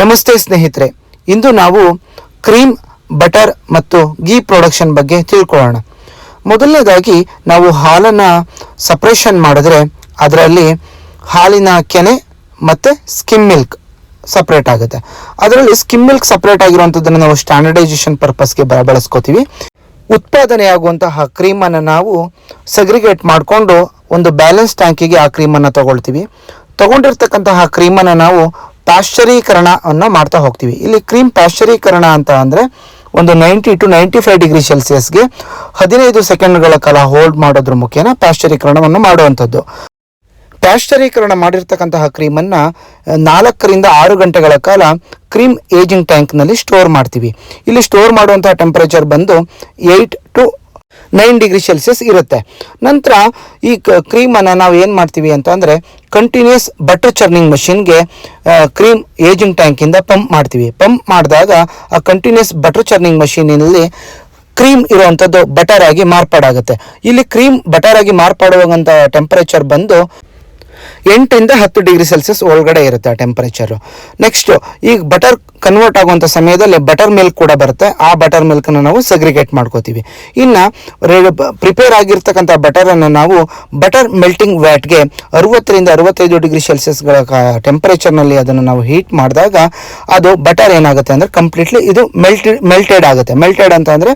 ನಮಸ್ತೆ ಸ್ನೇಹಿತರೆ, ಇಂದು ನಾವು ಕ್ರೀಮ್, ಬಟರ್ ಮತ್ತು ಗೀ ಪ್ರೊಡಕ್ಷನ್ ಬಗ್ಗೆ ತಿಳ್ಕೊಳ್ಳೋಣ. ಮೊದಲನೇದಾಗಿ ನಾವು ಹಾಲನ್ನು ಸಪ್ರೇಷನ್ ಮಾಡಿದ್ರೆ ಅದರಲ್ಲಿ ಹಾಲಿನ ಕೆನೆ ಮತ್ತು ಸ್ಕಿಮ್ ಮಿಲ್ಕ್ ಸಪ್ರೇಟ್ ಆಗುತ್ತೆ. ಅದರಲ್ಲಿ ಸ್ಕಿಮ್ ಮಿಲ್ಕ್ ಸಪ್ರೇಟ್ ಆಗಿರುವಂಥದ್ದನ್ನು ನಾವು ಸ್ಟ್ಯಾಂಡರ್ಡೈಸೇಷನ್ ಪರ್ಪಸ್ಗೆ ಬಳಸ್ಕೋತೀವಿ. ಉತ್ಪಾದನೆಯಾಗುವಂತಹ ಕ್ರೀಮನ್ನು ನಾವು ಸೆಗ್ರಿಗೇಟ್ ಮಾಡಿಕೊಂಡು ಒಂದು ಬ್ಯಾಲೆನ್ಸ್ ಟ್ಯಾಂಕಿಗೆ ಆ ಕ್ರೀಮನ್ನು ತಗೊಳ್ತೀವಿ. ತಗೊಂಡಿರ್ತಕ್ಕಂತಹ ಕ್ರೀಮನ್ನು ನಾವು ಪ್ಯಾಶ್ಚರೀಕರಣವನ್ನು ಮಾಡ್ತಾ ಹೋಗ್ತೀವಿ. ಇಲ್ಲಿ ಕ್ರೀಮ್ ಪ್ಯಾಶ್ಚರೀಕರಣ ಅಂತ ಅಂದರೆ ಒಂದು ninety to ninety five degree ಸೆಲ್ಸಿಯಸ್ಗೆ ಹದಿನೈದು ಸೆಕೆಂಡ್ಗಳ ಕಾಲ ಹೋಲ್ಡ್ ಮಾಡೋದ್ರ ಮುಖೇನ ಪ್ಯಾಶ್ಚರೀಕರಣವನ್ನು ಮಾಡುವಂಥದ್ದು. ಪ್ಯಾಶ್ಚರೀಕರಣ ಮಾಡಿರ್ತಕ್ಕಂತಹ ಕ್ರೀಮನ್ನು ನಾಲ್ಕರಿಂದ ಆರು ಗಂಟೆಗಳ ಕಾಲ ಕ್ರೀಮ್ ಏಜಿಂಗ್ ಟ್ಯಾಂಕ್ನಲ್ಲಿ ಸ್ಟೋರ್ ಮಾಡ್ತೀವಿ. ಇಲ್ಲಿ ಸ್ಟೋರ್ ಮಾಡುವಂತಹ ಟೆಂಪರೇಚರ್ ಬಂದು eight to nine degree celsius ಇರುತ್ತೆ. ನಂತರ ಈ ಕ್ರೀಮನ್ನು ನಾವು ಏನು ಮಾಡ್ತೀವಿ ಅಂತ ಅಂದರೆ ಕಂಟಿನ್ಯೂಸ್ ಬಟರ್ ಚರ್ನಿಂಗ್ ಮಷಿನ್ಗೆ ಕ್ರೀಮ್ ಏಜಿಂಗ್ ಟ್ಯಾಂಕಿಂದ ಪಂಪ್ ಮಾಡ್ತೀವಿ. ಪಂಪ್ ಮಾಡಿದಾಗ ಆ ಕಂಟಿನ್ಯೂಸ್ ಬಟರ್ ಚರ್ನಿಂಗ್ ಮಷೀನಿನಲ್ಲಿ ಕ್ರೀಮ್ ಇರುವಂಥದ್ದು ಬಟರ್ ಆಗಿ ಮಾರ್ಪಾಡಾಗುತ್ತೆ. ಇಲ್ಲಿ ಕ್ರೀಮ್ ಬಟರ್ ಆಗಿ ಮಾರ್ಪಾಡುವಂಥ ಟೆಂಪರೇಚರ್ ಬಂದು ಎಂಟರಿಂದ ಹತ್ತು ಡಿಗ್ರಿ ಸೆಲ್ಸಿಯಸ್ ಒಳಗಡೆ ಇರುತ್ತೆ ಆ ಟೆಂಪರೇಚರು ನೆಕ್ಸ್ಟು ಈಗ ಬಟರ್ ಕನ್ವರ್ಟ್ ಆಗುವಂಥ ಸಮಯದಲ್ಲಿ ಬಟರ್ ಮಿಲ್ಕ್ ಕೂಡ ಬರುತ್ತೆ. ಆ ಬಟರ್ ಮಿಲ್ಕನ್ನು ನಾವು ಸೆಗ್ರಿಗೇಟ್ ಮಾಡ್ಕೋತೀವಿ. ಇನ್ನು ಪ್ರಿಪೇರ್ ಆಗಿರ್ತಕ್ಕಂಥ ಬಟರನ್ನು ನಾವು ಬಟರ್ ಮೆಲ್ಟಿಂಗ್ ವ್ಯಾಟ್ಗೆ ಅರುವತ್ತರಿಂದ ಅರವತ್ತೈದು ಡಿಗ್ರಿ ಸೆಲ್ಸಿಯಸ್ಗಳ ಟೆಂಪರೇಚರ್ನಲ್ಲಿ ಅದನ್ನು ನಾವು ಹೀಟ್ ಮಾಡಿದಾಗ ಅದು ಬಟರ್ ಏನಾಗುತ್ತೆ ಅಂದರೆ ಕಂಪ್ಲೀಟ್ಲಿ ಇದು ಮೆಲ್ಟ್ ಮೆಲ್ಟೆಡ್ ಆಗುತ್ತೆ. ಮೆಲ್ಟೆಡ್ ಅಂತ ಅಂದರೆ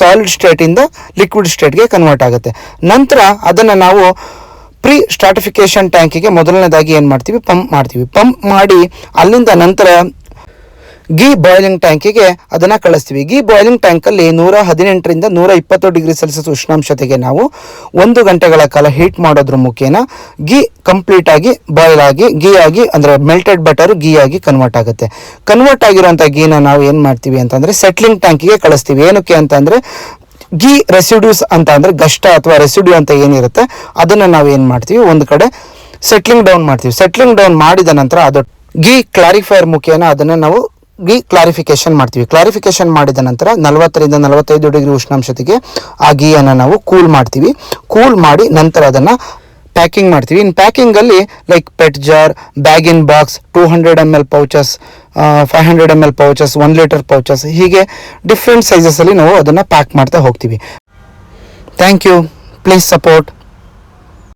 ಸಾಲಿಡ್ ಸ್ಟೇಟಿಂದ ಲಿಕ್ವಿಡ್ ಸ್ಟೇಟ್ಗೆ ಕನ್ವರ್ಟ್ ಆಗುತ್ತೆ. ನಂತರ ಅದನ್ನು ನಾವು ಪ್ರೀ ಸ್ಟ್ರಾಟಿಫಿಕೇಶನ್ ಟ್ಯಾಂಕಿಗೆ ಮೊದಲನೇದಾಗಿ ಏನು ಮಾಡ್ತೀವಿ? ಪಂಪ್ ಮಾಡ್ತೀವಿ. ಪಂಪ್ ಮಾಡಿ ಅಲ್ಲಿಂದ ನಂತರ ಗೀ ಬಾಯ್ಲಿಂಗ್ ಟ್ಯಾಂಕಿಗೆ ಅದನ್ನು ಕಳಿಸ್ತೀವಿ. ಗೀ ಬಾಯ್ಲಿಂಗ್ ಟ್ಯಾಂಕಲ್ಲಿ ನೂರ ಹದಿನೆಂಟರಿಂದ ನೂರ ಇಪ್ಪತ್ತು ಡಿಗ್ರಿ ಸೆಲ್ಸಿಯಸ್ ಉಷ್ಣಾಂಶತೆಗೆ ನಾವು ಒಂದು ಗಂಟೆಗಳ ಕಾಲ ಹೀಟ್ ಮಾಡೋದ್ರ ಮುಖೇನ ಗೀ ಕಂಪ್ಲೀಟ್ ಆಗಿ ಬಾಯ್ಲ್ ಆಗಿ ಗೀ ಆಗಿ ಅಂದರೆ ಮೆಲ್ಟೆಡ್ ಬಟರ್ ಗೀ ಆಗಿ ಕನ್ವರ್ಟ್ ಆಗುತ್ತೆ. ಕನ್ವರ್ಟ್ ಆಗಿರುವಂಥ ಗೀನ ನಾವು ಏನು ಮಾಡ್ತೀವಿ ಅಂತಂದರೆ ಸೆಟ್ಲಿಂಗ್ ಟ್ಯಾಂಕಿಗೆ ಕಳಿಸ್ತೀವಿ. ಏನಕ್ಕೆ ಅಂತಂದರೆ ಗೀ ರೆಸಿಡ್ಯೂಸ್ ಅಂತ ಅಂದರೆ ಗಷ್ಟ ಅಥವಾ ರೆಸಿಡ್ಯೂ ಅಂತ ಏನಿರುತ್ತೆ, ಅದನ್ನು ನಾವು ಏನು ಮಾಡ್ತೀವಿ? ಒಂದು ಕಡೆ ಸೆಟ್ಲಿಂಗ್ ಡೌನ್ ಮಾಡ್ತೀವಿ. ಸೆಟ್ಲಿಂಗ್ ಡೌನ್ ಮಾಡಿದ ನಂತರ ಅದು ಗೀ ಕ್ಲಾರಿಫೈಯರ್ ಮುಖೇನ ಅದನ್ನು ನಾವು ಗೀ ಕ್ಲಾರಿಫಿಕೇಶನ್ ಮಾಡ್ತೀವಿ. ಕ್ಲಾರಿಫಿಕೇಶನ್ ಮಾಡಿದ ನಂತರ ನಲವತ್ತರಿಂದ ನಲವತ್ತೈದು ಡಿಗ್ರಿ ಉಷ್ಣಾಂಶತೆಗೆ ಆ ಗೀಯನ್ನು ನಾವು ಕೂಲ್ ಮಾಡ್ತೀವಿ. ಕೂಲ್ ಮಾಡಿ ನಂತರ ಅದನ್ನು ಪ್ಯಾಕಿಂಗ್ ಮಾಡ್ತೀವಿ. ಇನ್ನು ಪ್ಯಾಕಿಂಗಲ್ಲಿ like pet jar bag in box two hundred M L pouches five hundred M L pouches one litre pouches ಹೀಗೆ ಡಿಫ್ರೆಂಟ್ ಸೈಜಸಲ್ಲಿ ನಾವು ಅದನ್ನು ಪ್ಯಾಕ್ ಮಾಡ್ತಾ ಹೋಗ್ತೀವಿ. Thank you please support